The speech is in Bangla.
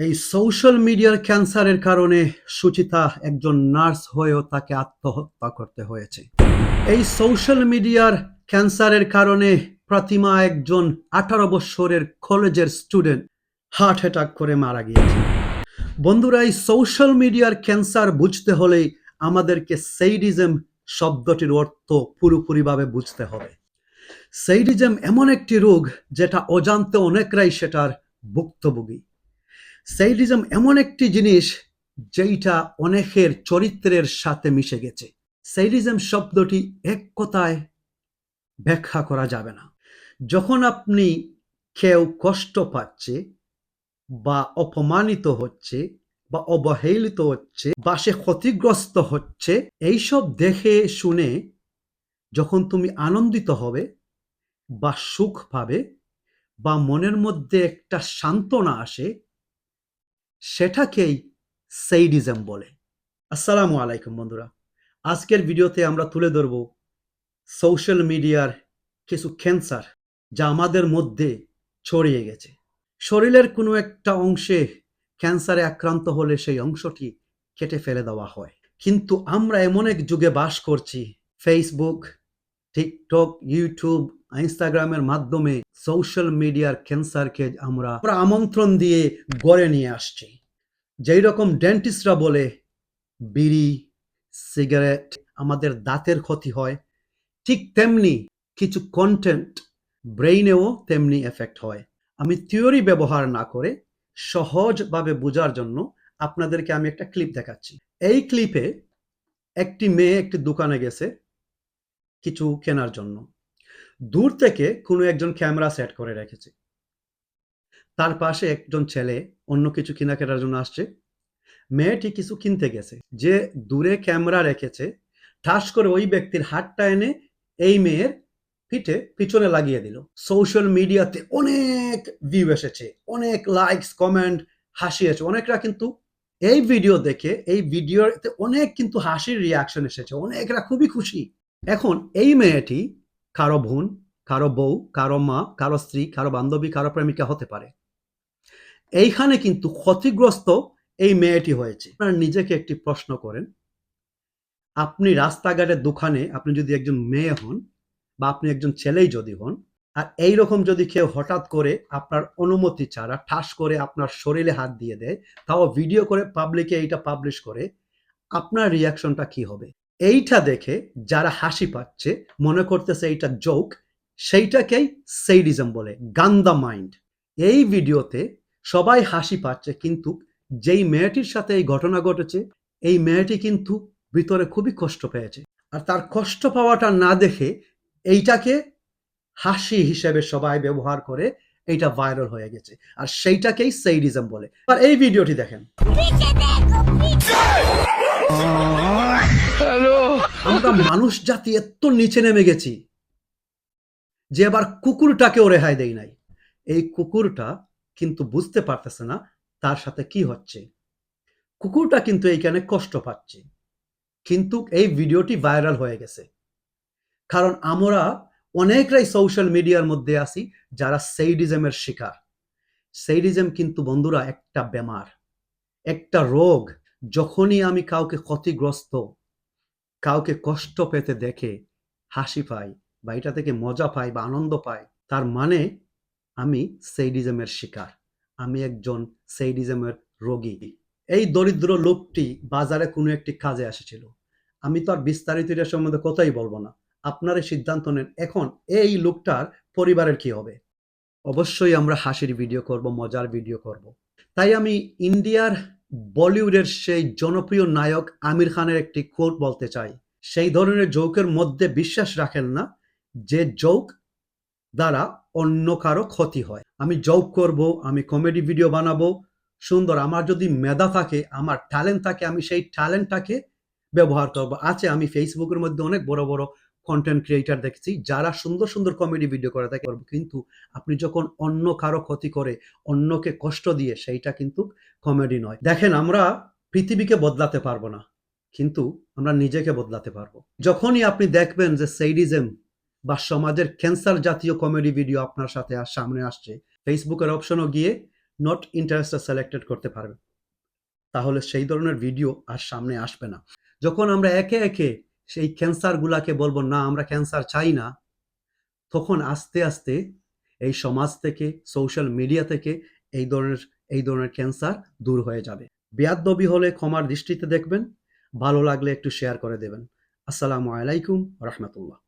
এই সোশ্যাল মিডিয়ার ক্যান্সারের কারণে সুচিতা একজন নার্স হয়েও তাকে আত্মহত্যা করতে হয়েছে। এই সোশ্যাল মিডিয়ার ক্যান্সারের কারণে প্রতিমা একজন আঠারো বছরের কলেজের স্টুডেন্ট হার্ট অ্যাটাক করে মারা গিয়েছে। বন্ধুরা, এই সোশ্যাল মিডিয়ার ক্যান্সার বুঝতে হলেই আমাদেরকে সেইডিজম শব্দটির অর্থ পুরোপুরিভাবে বুঝতে হবে। সেইডিজম এমন একটি রোগ যেটা অজান্তে অনেকরাই সেটার ভুক্তভোগী। সেইডিজম এমন একটি জিনিস যেইটা অনেকের চরিত্রের সাথে মিশে গেছে। সেইডিজম শব্দটি এক কথায় ব্যাখ্যা করা যাবে না। যখন আপনি কেউ কষ্ট পাচ্ছে বা অপমানিত হচ্ছে বা অবহেলিত হচ্ছে বা সে ক্ষতিগ্রস্ত হচ্ছে, এইসব দেখে শুনে যখন তুমি আনন্দিত হবে বা সুখ পাবে বা মনের মধ্যে একটা সান্ত্বনা আসে সেটাকেই সেইডিজম বলে। আসসালামু আলাইকুম বন্ধুরা। আজকের ভিডিওতে আমরা তুলে ধরব সোশ্যাল মিডিয়ার কিছু ক্যান্সার যা আমাদের মধ্যে ছড়িয়ে গেছে। শরীরের কোনো একটা অংশে ক্যান্সারে আক্রান্ত হলে সেই অংশটি কেটে ফেলে দেওয়া হয়। কিন্তু আমরা এমন এক যুগে বাস করছি ফেসবুক টিকটক ইউটিউব ইনস্টাগ্রামের মাধ্যমে সোশ্যাল মিডিয়ার ক্যান্সারকে আমরা আমন্ত্রণ দিয়ে গড়ে নিয়ে আসছি। যেই রকম ডেন্টিস্টরা বলে, বিড়ি, সিগারেট আমাদের দাঁতের ক্ষতি হয়। ঠিক তেমনি কিছু কন্টেন্ট ব্রেইনেও তেমনি এফেক্ট হয়। আমি থিওরি ব্যবহার না করে সহজভাবে বোঝার জন্য আপনাদেরকে আমি একটা ক্লিপ দেখাচ্ছি। এই ক্লিপে একটি মেয়ে একটি দোকানে গেছে কিছু কেনার জন্য। দূর থেকে কোনো একজন ক্যামেরা সেট করে রেখেছে। তার পাশে একজন ছেলে অন্য কিছু কেনাকাটার জন্য আসছে। মেয়েটি কিছু কিনতে গেছে। যে দূরে ক্যামেরা রেখেছে, ঠাস করে ওই ব্যক্তির হাতটা এনে এই মেয়ের পিঠে পিছনে লাগিয়ে দিল। সোশ্যাল মিডিয়াতে অনেক ভিউ এসেছে, অনেক লাইকস কমেন্ট হাসি আছে অনেকরা কিন্তু এই ভিডিও দেখে, এই ভিডিওতে অনেক কিন্তু হাসির রিয়াকশন এসেছে। অনেকরা খুবই খুশি। এখন এই মেয়েটি কারও বোন, কারও বউ, কারও মা, কারও স্ত্রী, কারও বান্ধবী, কারও প্রেমিকা হতে পারে। এইখানে কিন্তু ক্ষতিগ্রস্ত এই মেয়েটি হয়েছে। আপনার নিজেকে একটি প্রশ্ন করেন, আপনি রাস্তাঘাটের দোকানে আপনি যদি একজন মেয়ে হন বা আপনি একজন ছেলেই যদি হন, আর এই রকম যদি কেউ হঠাৎ করে আপনার অনুমতি ছাড়া ঠাস করে আপনার শরীরে হাত দিয়ে দেয়, তাও ভিডিও করে পাবলিকে এইটা পাবলিশ করে, আপনার রিয়াকশনটা কি হবে? এইটা দেখে যারা হাসি পাচ্ছে, মনে করতেছে এইটা জোক সেইটাকেই সেইডিজম বলে গান্দা মাইন্ড এই ভিডিওতে সবাই হাসি পাচ্ছে, কিন্তু যেই মেয়েটির সাথে এই ঘটনা ঘটেছে, এই মেয়েটি কিন্তু ভিতরে খুবই কষ্ট পেয়েছে। আর তার কষ্ট পাওয়াটা না দেখে এইটাকে হাসি হিসেবে সবাই ব্যবহার করে এইটা ভাইরাল হয়ে গেছে। আর সেইটাকেই সেইডিজম বলে। আর এই ভিডিওটি দেখেন। আমরা মানুষ জাতি এত নিচে নেমে গেছি যে এবার কুকুরটাকেও রেহাই দেই নাই। এই কুকুরটা কিন্তু বুঝতে পারতেছে না তার সাথে কি হচ্ছে। কুকুরটা কিন্তু এইখানে কষ্ট পাচ্ছে। কিন্তু এই ভিডিওটি ভাইরাল হয়ে গেছে। কারণ আমরা অনেকরাই সোশ্যাল মিডিয়ার মধ্যে আছি যারা সেইডিজমের শিকার। সেইডিজম কিন্তু বন্ধুরা একটা বেমার, একটা রোগ। যখনই আমি কাউকে ক্ষতিগ্রস্ত, কাউকে কষ্ট পেতে দেখে, হাসি পাই বা এটা থেকে মজা পাই বা আনন্দ পাই, তার মানে আমি সেইডিজমের শিকার। আমি একজন সেইডিজমের রোগী। এই দরিদ্র লোকটি বাজারে কোনো একটি কাজে এসেছিল। আমি তো আর বিস্তারিত এটার সম্বন্ধে কথাই বলব না। আপনারা সিদ্ধান্ত নেন। এখন এই লোকটার পরিবারের কি হবে? অবশ্যই আমরা হাসির ভিডিও করব, মজার ভিডিও করব। তাই আমি ইন্ডিয়ার বলিউডের সেই জনপ্রিয় নায়ক আমির খানের একটি কোট বলতে চাই। সেই ধরনের জোকের মধ্যে বিশ্বাস রাখেন না, যে জোক দ্বারা অন্য কারও ক্ষতি হয়। আমি জোক করব, আমি কমেডি ভিডিও বানাবো, সুন্দর, আমার যদি মেধা থাকে, আমার ট্যালেন্ট থাকে, আমি সেই ট্যালেন্টটাকে ব্যবহার করব। আছে, আমি ফেসবুকের মধ্যে অনেক বড় বড় কন্টেন্ট ক্রিয়েটার দেখছি, যারা সুন্দর সুন্দর কমেডি ভিডিও করে থাকে কিন্তু আপনি যখন অন্য কারও ক্ষতি করে, অন্যকে কষ্ট দিয়ে, সেইটা কিন্তু কমেডি নয়। দেখেন, আমরা পৃথিবীকে বদলাতে পারব না, কিন্তু আমরা নিজেকে বদলাতে পারব। যখনই আপনি দেখবেন যে সেইডিজম বা সমাজের ক্যান্সার জাতীয় কমেডি ভিডিও আপনার সাথে সামনে আসছে ফেসবুকের অপশনও গিয়ে নট ইন্টারেস্টেড সিলেক্টেড করতে পারবে তাহলে সেই ধরনের ভিডিও আর সামনে আসবে না। যখন আমরা একে একে সেই ক্যান্সারগুলাকে বলব, না, আমরা ক্যান্সার চাই না। তখন আস্তে আস্তে এই সমাজ থেকে সোশ্যাল মিডিয়া থেকে এই ধরনের এই ধরনের ক্যান্সার দূর হয়ে যাবে। বেয়াদবি হলে ক্ষমার দৃষ্টিতে দেখবেন, ভালো লাগলে একটু শেয়ার করে দেবেন। আসসালামু আলাইকুম, রহমতুল্লাহ।